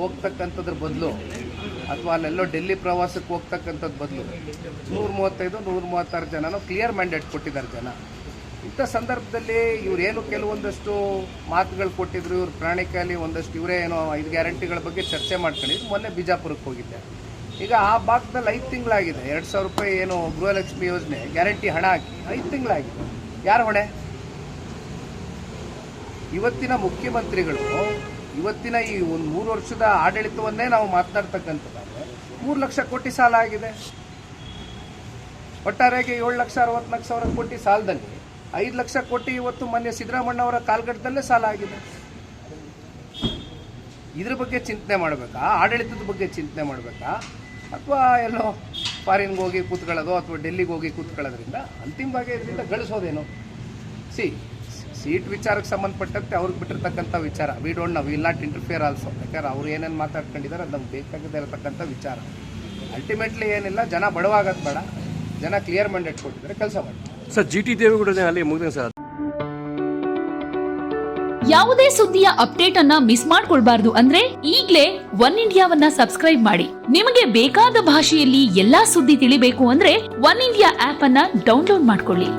ಹೋಗ್ತಕ್ಕಂಥದ್ರ ಬದಲು, ಅಥವಾ ಅಲ್ಲೆಲ್ಲೋ ಡೆಲ್ಲಿ ಪ್ರವಾಸಕ್ಕೆ ಹೋಗ್ತಕ್ಕಂಥದ್ದು ಬದಲು ನೂರ ಮೂವತ್ತೈದು ನೂರ ಮೂವತ್ತಾರು ಜನನೂ ಕ್ಲಿಯರ್ ಮ್ಯಾಂಡೇಟ್ ಕೊಟ್ಟಿದ್ದಾರೆ ಜನ. ಇಂಥ ಸಂದರ್ಭದಲ್ಲಿ ಇವರೇನು ಕೆಲವೊಂದಷ್ಟು ಮಾತುಗಳು ಕೊಟ್ಟಿದ್ರು, ಇವ್ರ ಪ್ರಾಣಿಕಾಲಿ ಒಂದಷ್ಟು ಇವರೇ ಏನೋ ಐದು ಗ್ಯಾರಂಟಿಗಳ ಬಗ್ಗೆ ಚರ್ಚೆ ಮಾಡ್ಕೊಂಡಿದ್ದು ಮೊನ್ನೆ ಬಿಜಾಪುರಕ್ಕೆ ಹೋಗಿದ್ದೆ. ಈಗ ಆ ಭಾಗದಲ್ಲಿ ಐದು ತಿಂಗಳಾಗಿದೆ, ಎರಡು ಸಾವಿರ ರೂಪಾಯಿ ಏನು ಗೃಹಲಕ್ಷ್ಮಿ ಯೋಜನೆ, ಗ್ಯಾರಂಟಿ ಹಣ ಹಾಕಿ, ಐದು ತಿಂಗಳಾಗಿದೆ. ಯಾರು ಹೊಣೆ? ಇವತ್ತಿನ ಮುಖ್ಯಮಂತ್ರಿಗಳು ಇವತ್ತಿನ ಈ ಒಂದು ಮೂರು ವರ್ಷದ ಆಡಳಿತವನ್ನೇ ನಾವು ಮಾತನಾಡ್ತಕ್ಕಂಥದ್ದಾದ್ರೆ ಮೂರು ಲಕ್ಷ ಕೋಟಿ ಸಾಲ ಆಗಿದೆ. ಒಟ್ಟಾರೆಗೆ ಏಳು ಲಕ್ಷ ಅರವತ್ನಾಲ್ಕು ಸಾವಿರ ಕೋಟಿ ಸಾಲದಲ್ಲಿ ಐದು ಲಕ್ಷ ಕೋಟಿ ಇವತ್ತು ಮೊನ್ನೆ ಸಿದ್ದರಾಮಣ್ಣ ಅವರ ಕಾಲ್ಗಟ್ಟದಲ್ಲೇ ಸಾಲ ಆಗಿದೆ. ಇದ್ರ ಬಗ್ಗೆ ಚಿಂತನೆ ಮಾಡಬೇಕಾ? ಆಡಳಿತದ ಬಗ್ಗೆ ಚಿಂತನೆ ಮಾಡಬೇಕಾ? ಅಥವಾ ಎಲ್ಲೋ ಫಾರಿನ್ಗೆ ಹೋಗಿ ಕೂತ್ಕೊಳ್ಳೋದು ಅಥವಾ ಡೆಲ್ಲಿಗೆ ಹೋಗಿ ಕೂತ್ಕೊಳ್ಳೋದ್ರಿಂದ ಅಂತಿಮವಾಗಿ ಇದರಿಂದ ಗಳಿಸೋದೇನು? ಸಿ. ಸೀಟ್ ವಿಚಾರಕ್ಕೆ ಸಂಬಂಧಪಟ್ಟಂತೆ ಅವ್ರಿಗೆ ಬಿಟ್ಟಿರ್ತಕ್ಕಂಥ ವಿಚಾರ. ವಿ ಡೋಂಟ್ ನಾವು ವಿಲ್ ನಾಟ್ ಇಂಟರ್ಫಿಯರ್ ಆಲ್ಸೋ ಯಾಕಂದ್ರೆ ಅವ್ರು ಏನೇನು ಮಾತಾಡ್ಕೊಂಡಿದ್ದಾರೆ ಅದು ನಮ್ಗೆ ಬೇಕಾಗದೇ ಇರತಕ್ಕಂಥ ವಿಚಾರ. ಅಲ್ಟಿಮೇಟ್ಲಿ ಏನಿಲ್ಲ ಜನ ಬಡವಾಗದ್ ಬೇಡ. ಜನ ಕ್ಲಿಯರ್ ಮ್ಯಾಂಡೇಟ್ ಕೊಟ್ಟಿದ್ರೆ ಕೆಲಸ ಮಾಡಿ. ಸರ್ ಜಿ ಟಿ ದೇವೇಗೌಡ ಅಲ್ಲಿ ಮುಗಿದ ಸರ್. ಯಾವುದೇ ಸುದ್ದಿಯ ಅಪ್ಡೇಟ್ ಅನ್ನ ಮಿಸ್ ಮಾಡ್ಕೊಳ್ಬಾರ್ದು ಅಂದ್ರೆ ಈಗ್ಲೇ ಒನ್ ಇಂಡಿಯಾವನ್ನ ಸಬ್ಸ್ಕ್ರೈಬ್ ಮಾಡಿ. ನಿಮಗೆ ಬೇಕಾದ ಭಾಷೆಯಲ್ಲಿ ಎಲ್ಲಾ ಸುದ್ದಿ ತಿಳಿಬೇಕು ಅಂದ್ರೆ ಒನ್ ಇಂಡಿಯಾ ಆಪ್ ಅನ್ನ ಡೌನ್ಲೋಡ್ ಮಾಡ್ಕೊಳ್ಳಿ.